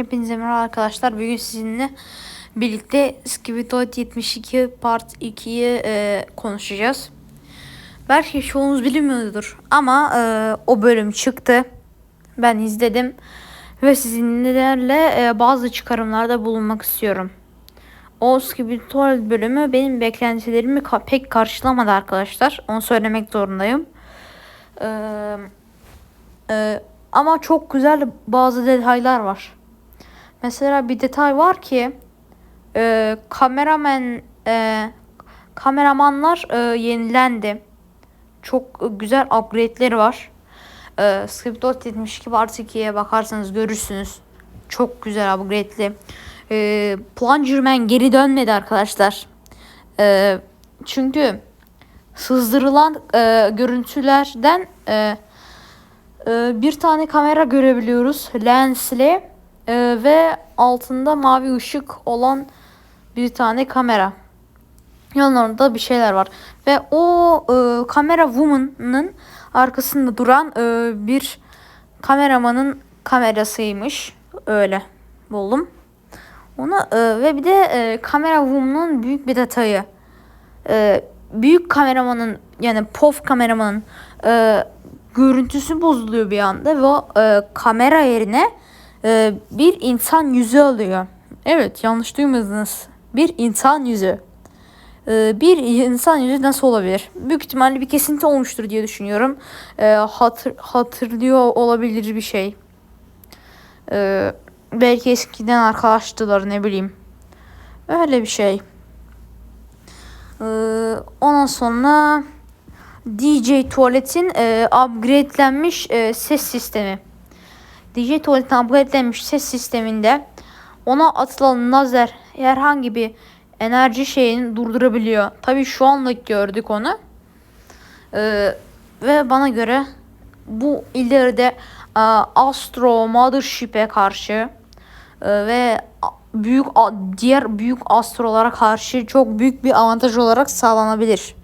Hepinize merhaba arkadaşlar. Bugün sizinle birlikte Skibitoid 72 Part 2'yi e, konuşacağız. Belki çoğunuz bilmiyordur ama e, o bölüm çıktı. Ben izledim ve sizinlerle e, bazı çıkarımlarda bulunmak istiyorum. O Skibitoid bölümü benim beklentilerimi ka- pek karşılamadı arkadaşlar. Onu söylemek zorundayım. Eee ee, ama çok güzel bazı detaylar var. Mesela bir detay var ki e, kameraman e, kameramanlar e, yenilendi. Çok güzel upgrade'leri var. E, Script 72 artı 2'ye bakarsanız görürsünüz. Çok güzel upgrade'li. E, Plungerman geri dönmedi arkadaşlar. E, çünkü sızdırılan e, görüntülerden e, ee, bir tane kamera görebiliyoruz lensli ee, ve altında mavi ışık olan bir tane kamera. Yanlarında bir şeyler var ve o e, kamera woman'ın arkasında duran e, bir kameramanın kamerasıymış öyle buldum. Onu e, ve bir de e, kamera woman'ın büyük bir detayı. E, büyük kameramanın yani POV kameramanın e, görüntüsü bozuluyor bir anda ve o, e, kamera yerine e, bir insan yüzü alıyor. Evet yanlış duymadınız. Bir insan yüzü. E, bir insan yüzü nasıl olabilir? Büyük ihtimalle bir kesinti olmuştur diye düşünüyorum. E, hatır, hatırlıyor olabilir bir şey. E, belki eskiden arkadaştılar ne bileyim. Öyle bir şey. E, ondan sonra... DJ Tuvalet'in e, upgradelenmiş e, ses sistemi. Tuvalet'in upgradelenmiş ses sisteminde ona atılan lazer herhangi bir enerji şeyini durdurabiliyor. Tabi şu anlık gördük onu. E, ve bana göre bu ileride e, Astro Mothership'e karşı e, ve büyük diğer büyük astrolara karşı çok büyük bir avantaj olarak sağlanabilir.